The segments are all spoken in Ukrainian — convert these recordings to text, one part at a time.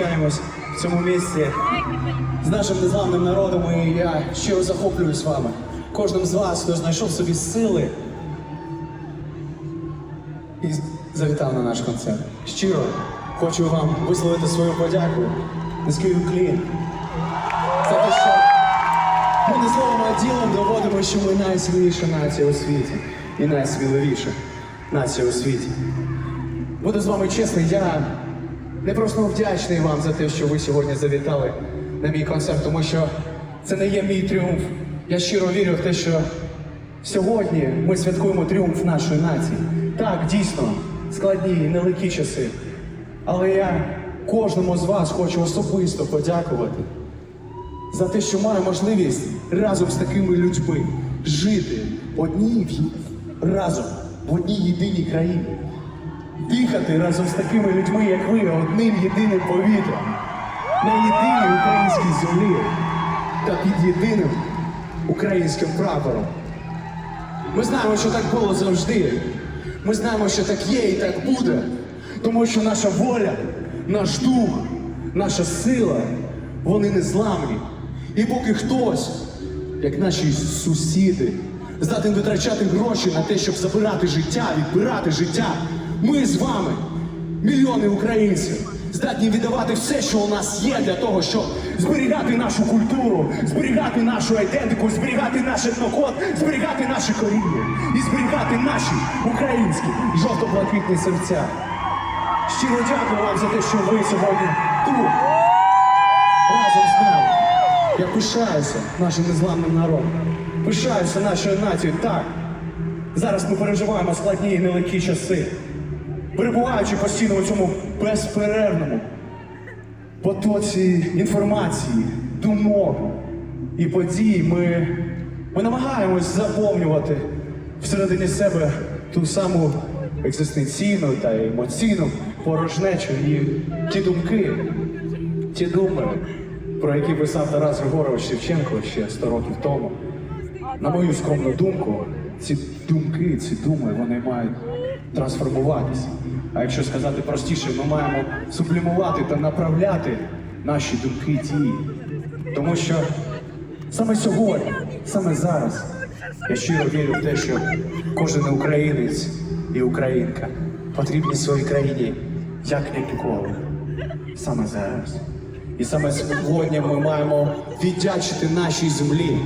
зустрічаємось в цьому місці з нашим незламним народом, і я щиро захоплююсь вами. Кожним з вас, хто знайшов собі сили і завітав на наш концерт. Щиро хочу вам висловити свою подяку, низький уклін за те, що ми не словом, а ділом доводимо, що ми найсильніша нація у світі і найсміливіша нація у світі. Буду з вами чесний, я не просто вдячний вам за те, що ви сьогодні завітали на мій концерт, тому що це не є мій тріумф. Я щиро вірю в те, що сьогодні ми святкуємо тріумф нашої нації. Так, дійсно, складні і нелегкі часи. Але я кожному з вас хочу особисто подякувати за те, що маю можливість разом з такими людьми жити одній разом в одній єдиній країні, дихати разом з такими людьми, як ви, одним єдиним повітрям, на єдиній українській землі та під єдиним українським прапором. Ми знаємо, що так було завжди. Ми знаємо, що так є і так буде. Тому що наша воля, наш дух, наша сила, вони не зламні. І поки хтось, як наші сусіди, здатен витрачати гроші на те, щоб забирати життя, відбирати життя, ми з вами, мільйони українців, здатні віддавати все, що у нас є для того, щоб зберігати нашу культуру, зберігати нашу ідентику, зберігати наш етнокод, зберігати наше коріння і зберігати наші українські жовто-блакитні серця. Щиро дякую вам за те, що ви сьогодні тут разом з нами. Я пишаюся нашим незламним народом. Пишаюся нашою нацією. Так. Зараз ми переживаємо складні і нелегкі часи. Перебуваючи постійно у цьому безперервному потоці інформації, думок і подій, ми, ми намагаємось заповнювати всередині себе ту саму екзистенційну та емоційну порожнечу і ті думки, ті думи, про які писав Тарас Григорович Шевченко ще 100 років тому. На мою скромну думку, ці думки, ці думи, вони мають трансформуватися. А якщо сказати простіше, ми маємо сублімувати та направляти наші думки дії. Тому що саме сьогодні, саме зараз, я щиро вірю в те, що кожен українець і українка потрібні своїй країні як ніколи. Саме зараз. І саме сьогодні ми маємо віддячити нашій землі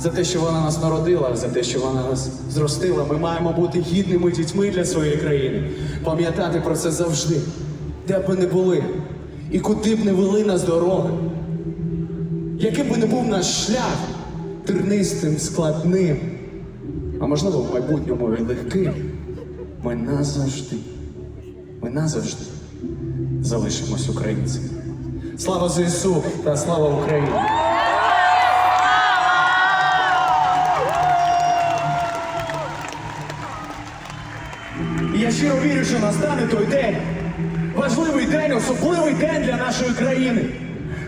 за те, що вона нас народила, за те, що вона нас зростила. Ми маємо бути гідними дітьми для своєї країни, пам'ятати про це завжди, де б ми не були, і куди б не вели нас дороги. Яким би не був наш шлях тернистим, складним, а можливо в майбутньому і легким, ми назавжди, ми назавжди залишимось українцями. Слава ЗСУ та слава Україні! Щиро вірю, що настане той день, важливий день, особливий день для нашої країни,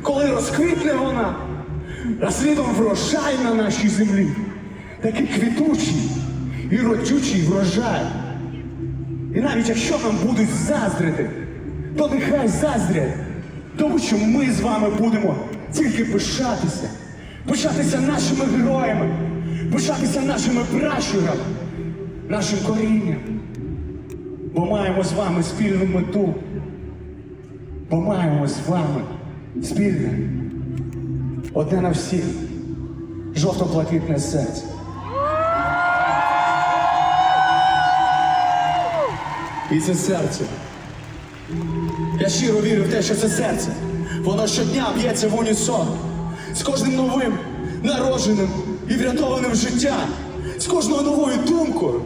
коли розквітне вона, а слідом врожай на нашій землі, такий квітучий і родючий врожай. І навіть якщо нам будуть заздрити, то нехай заздрять, тому що ми з вами будемо тільки пишатися, пишатися нашими героями, пишатися нашими пращурами, нашим корінням. Бо маємо з вами спільну мету. Бо маємо з вами спільне. Одне на всіх жовто-блакитне серце. І це серце. Я щиро вірю в те, що це серце. Воно щодня б'ється в унісон. З кожним новим народженим і врятованим життя, з кожною новою думкою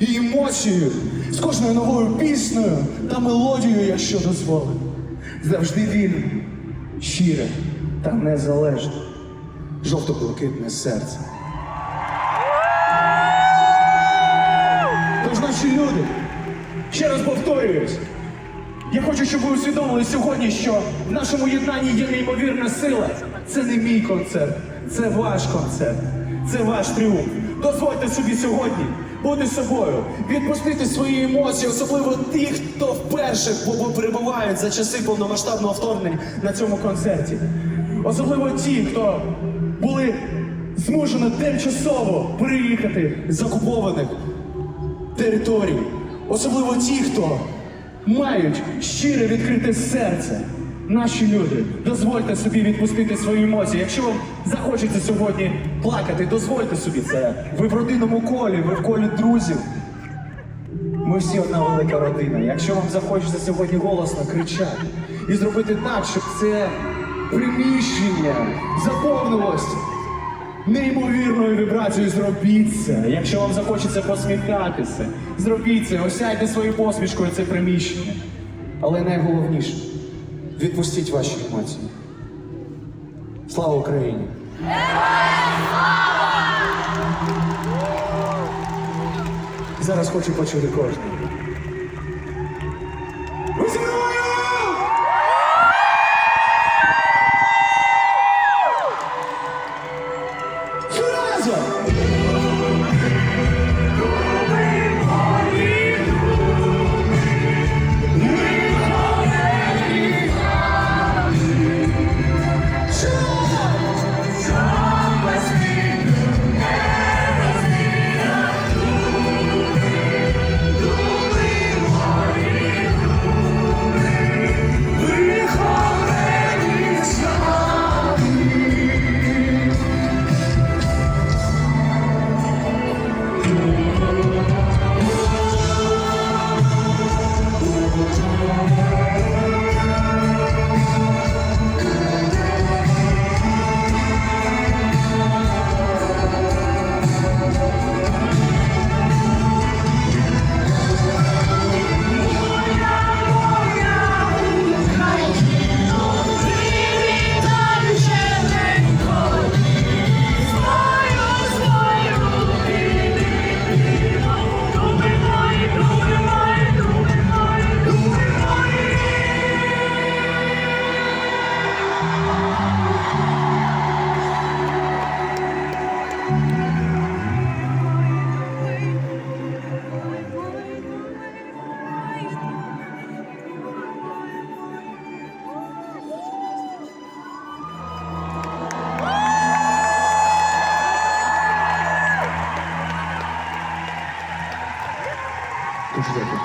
і емоцією, з кожною новою піснею та мелодією, якщо дозволить. Завжди вільне, щире та незалежне. Жовто-блакитне серце. Тож наші люди, ще раз повторююсь, я хочу, щоб ви усвідомили сьогодні, що в нашому єднанні є неймовірна сила. Це не мій концерт, це ваш концерт, це ваш тріумф. Дозвольте собі сьогодні бути собою, відпустити свої емоції, особливо тих, хто вперше перебувають за часи повномасштабного вторгнення на цьому концерті. Особливо ті, хто були змушені тимчасово переїхати з окупованих територій, особливо ті, хто мають щире відкрите серце. Наші люди, дозвольте собі відпустити свої емоції. Якщо вам захочеться сьогодні плакати, дозвольте собі це. Ви в родинному колі, ви в колі друзів. Ми всі одна велика родина. Якщо вам захочеться сьогодні голосно кричати і зробити так, щоб це приміщення заповнилось неймовірною вібрацією, зробіть це. Якщо вам захочеться посміхатися, зробіть це, осяйте своєю посмішкою це приміщення. Але найголовніше відпустіть ваші емоції. Слава Україні! Зараз хочу почути кожного. 不是这个